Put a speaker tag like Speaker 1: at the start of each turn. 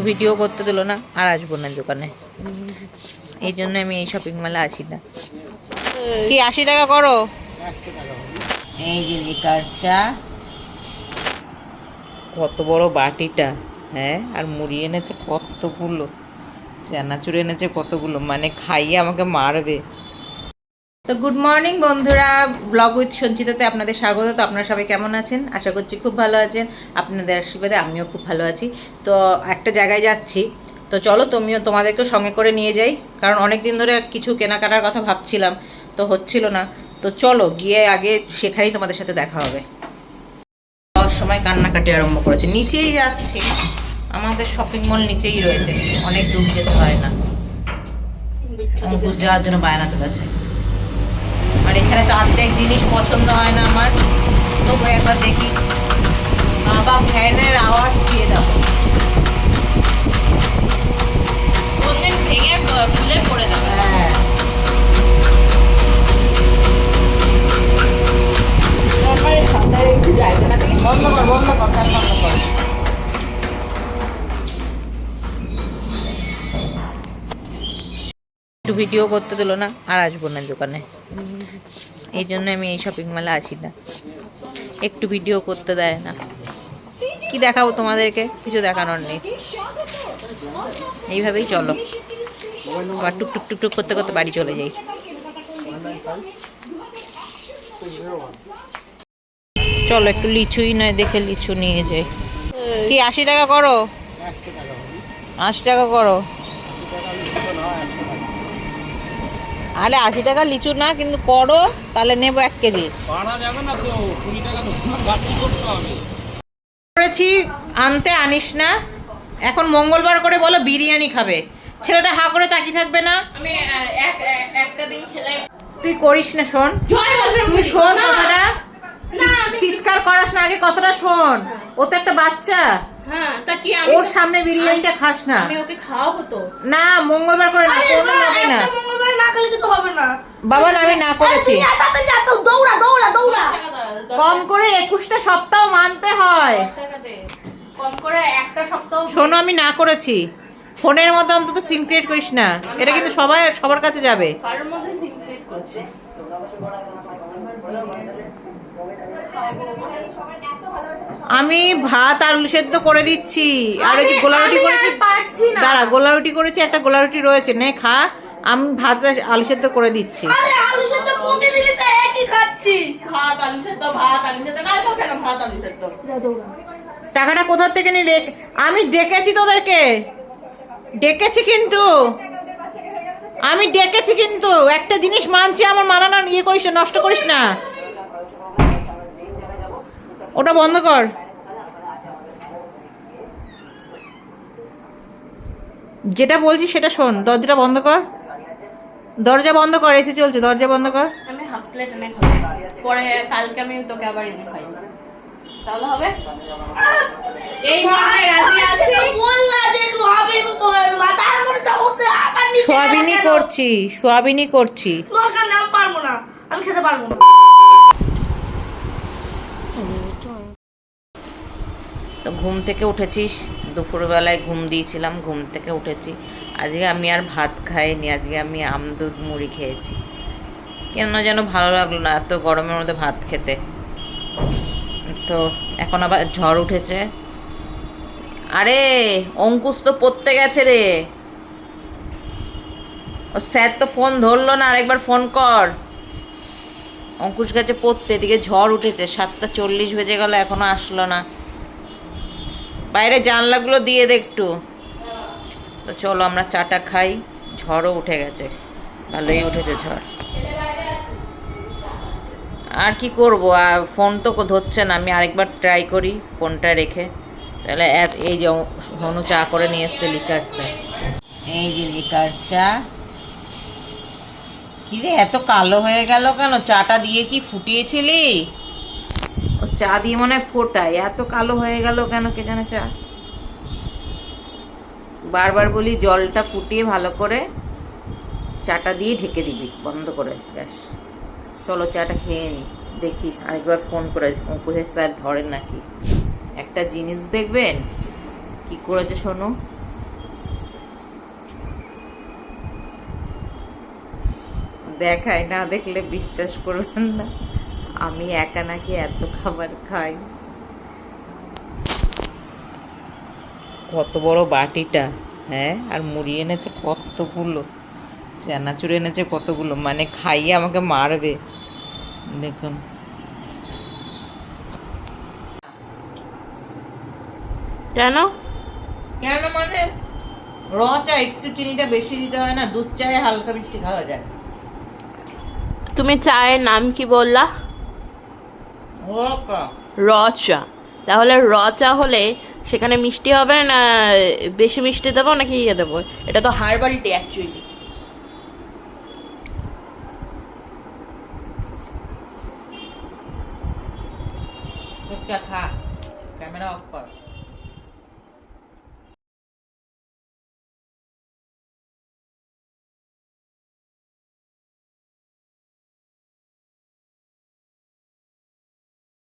Speaker 1: একটু ভিডিও করতে দিল না আর আসব না দোকানে। এই জন্য আমি এই শপিং মলে আসি না। কি আশি টাকা করো? এই যে লিকার চা। কত বড় বাটিটা হ্যাঁ? আর মুড়ি এনেছে কতগুলো? চানাচুর এনেছে কতগুলো? মানে খাইয়ে আমাকে মারবে। তো গুড মর্নিং বন্ধুরা ব্লগ উইথ সঞ্চিতাতে আপনাদের স্বাগত। তো আপনারা সবাই কেমন আছেন? আশা করছি খুব ভালো আছেন। আপনাদের আশীর্বাদে আমিও খুব ভালো আছি। তো একটা জায়গায় যাচ্ছি। তো চলো তুমিও তোমাদেরকেও সঙ্গে করে নিয়ে যাই কারণ অনেক দিন ধরে কিছু কেনাকাটার কথা ভাবছিলাম তো হচ্ছিল না। তো চলো গিয়ে আগে সেখানেই তোমাদের সাথে দেখা হবে। সময় কান্নাকাটি আরম্ভ করেছে। নিচেই যাচ্ছি। আমাদের শপিং মল নিচেই রয়েছে। অনেক দূর যেতে হয় না। যাওয়ার জন্য বায়না তুলেছে। আর এখানে তো অর্ধেক জিনিস পছন্দ হয় না আমার। তবু একবার দেখি। বাবা ফ্যানের আওয়াজ দিয়ে দাও
Speaker 2: কোনদিন ভেঙে খুলে পড়ে দেবে
Speaker 1: হ্যাঁ বন্ধ কর বন্ধ কর ফ্যান বন্ধ কর একটু ভিডিও করতে দিল না, আর আসব না দোকানে। এই জন্য আমি এই শপিং মলে আসি না। একটু ভিডিও করতে দেয় না। কি দেখাবো তোমাদেরকে? কিছু দেখানোর নেই। এইভাবেই চলো। আবার টুক টুক টুক টুক করতে করতে বাড়ি চলে যাই। চলো একটু লিচুই নয় দেখে লিচু নিয়ে যাই। কি, আশি টাকা করো? আশি টাকা করো। আরে আশি টাকা লিচু না কিন্তু করো তাহলে নেব এক কেজি।
Speaker 3: পাড়া যাবে না তো কুড়ি টাকা তো বাকি করতে হবে।
Speaker 1: করেছি আনতে আনিস না। এখন মঙ্গলবার করে বলো বিরিয়ানি খাবে। ছেলেটা হা করে তাকিয়ে থাকবে না।
Speaker 2: আমি একটা দিন খেলে
Speaker 1: তুই করিস না শোন। তুই শোন কথাটা। চিৎকার করাস না আগে কথাটা শোন। ও তো একটা বাচ্চা।
Speaker 2: হ্যাঁ তা কি আমি
Speaker 1: ওর সামনে বিরিয়ানিটা খাস না।
Speaker 2: আমি ওকে খাওয়াবো তো।
Speaker 1: না মঙ্গলবার করে না কোনো না
Speaker 4: মঙ্গলবার না খেলে কিন্তু হবে না।
Speaker 1: বাবা আমি না করেছি।
Speaker 4: দৌড়া দৌড়া দৌড়া।
Speaker 1: কম করে একুশটা সপ্তাহ মানতে হয়।
Speaker 2: কম করে একটা সপ্তাহ
Speaker 1: শোনো আমি না করেছি। ফোনের মধ্যে অন্তত সিম ক্রিয়েট করিস না। এটা কিন্তু সবাই সবার কাছে যাবে।
Speaker 2: কারোর মধ্যে সিক্রেট করছে।
Speaker 1: আমি ভাত আলু সেদ্ধ করে দিচ্ছি। আর ওই গোলা রুটি করেছি দাঁড়া গোলা রুটি করেছি একটা গোলা রুটি রয়েছে। নে খা। আমি ভাত আলু সেদ্ধ করে দিচ্ছি। টাকাটা কোথা থেকে নি আমি ডেকেছি তোদেরকে। ডেকেছি কিন্তু। আমি ডেকেছি কিন্তু। একটা জিনিস মানছি আমার মানানো ইয়ে করিস না, নষ্ট করিস না। ওটা বন্ধ কর। যেটা বলছি সেটা শোন দরজাটা বন্ধ কর। দরজা বন্ধ কর এসে চলছে দরজা বন্ধ কর।
Speaker 2: আমি হাফ প্লেট এনে খাব। পরে কালকে আমি তোকে আবার এনে খাই। তাহলে হবে? এই মুহূর্তে রাজি আছি।
Speaker 4: বললা যে হবে মাথার মধ্যে তো হতে আবার নিচে
Speaker 1: সোয়াবিনই করছি সোয়াবিনই করছি।
Speaker 4: দরকার নাম পারব না আমি খেতে পারব না।
Speaker 1: তো ঘুম থেকে উঠেছিস? দুপুরবেলায় ঘুম দিয়েছিলাম, ঘুম থেকে উঠেছি। আজকে আমি আর ভাত খাইনি, আজকে আমি আম, দুধ, মুড়ি খেয়েছি। কেন যেন ভালো লাগল না এত গরমের মধ্যে ভাত খেতে। তো এখন আবার ঝড় উঠেছে। আরে, অঙ্কুশ তো পড়তে গেছে রে। ও স্যার তো ফোন ধরলো না, আরেকবার ফোন কর। অঙ্কুশ গেছে পড়তে, এদিকে ঝড় উঠেছে, সাতটা চল্লিশ বেজে গেল, এখনও আসলো না। বাইরে জানলাগুলো দিয়ে দে একটু। তো চলো আমরা চাটা খাই। ঝড়ও উঠে গেছে। ভালোই উঠেছে ঝড়। আর কি করব? আর ফোন তো ধরছে না। আমি আরেকবার ট্রাই করি ফোনটা রেখে। তাহলে এই যে হনু চা করে নিয়ে এসছে লিকার চা। এই যে লিকার চা। কি রে এত কালো হয়ে গেল কেন? চাটা দিয়ে কি ফুটিয়েছিলি? চা দিয়ে মনে হয় ফোটায়। এত কালো হয়ে গেল কেন কে জানে চা? বারবার বলি জলটা ফুটিয়ে ভালো করে চাটা দিয়ে ঢেকে দিবি, বন্ধ করে গ্যাস চলো চাটা খেয়ে নি, দেখি আরেকবার ফোন করে অঙ্কুশের স্যার ধরেন নাকি। একটা জিনিস দেখবেন? কি করেছে শোনো দেখায়, না দেখলে বিশ্বাস করবেন না। আমি একা নাকি এত খাবার খাই? কত বড় বাটিটা হ্যাঁ? আর মুড়ি এনেছে কতগুলো? চানাচুর এনেছে কতগুলো? মানে খাইয়ে আমাকে মারবে। দেখুন।
Speaker 2: কেন?
Speaker 1: কেন মানে? র চা একটু চিনিটা বেশি দিতে হয় না দুধ চায়ে হালকা মিষ্টি খাওয়া যায়।
Speaker 2: তুমি চায়ের নাম কি বললা?
Speaker 1: ও কা
Speaker 2: র চা তাহলে রচা হলে সেখানে মিষ্টি হবে না বেশি মিষ্টি দেবো নাকি ইয়ে দেবো? এটা তো হার্বাল টি অ্যাকচুয়ালি
Speaker 1: খা ক্যামেরা অফ কর।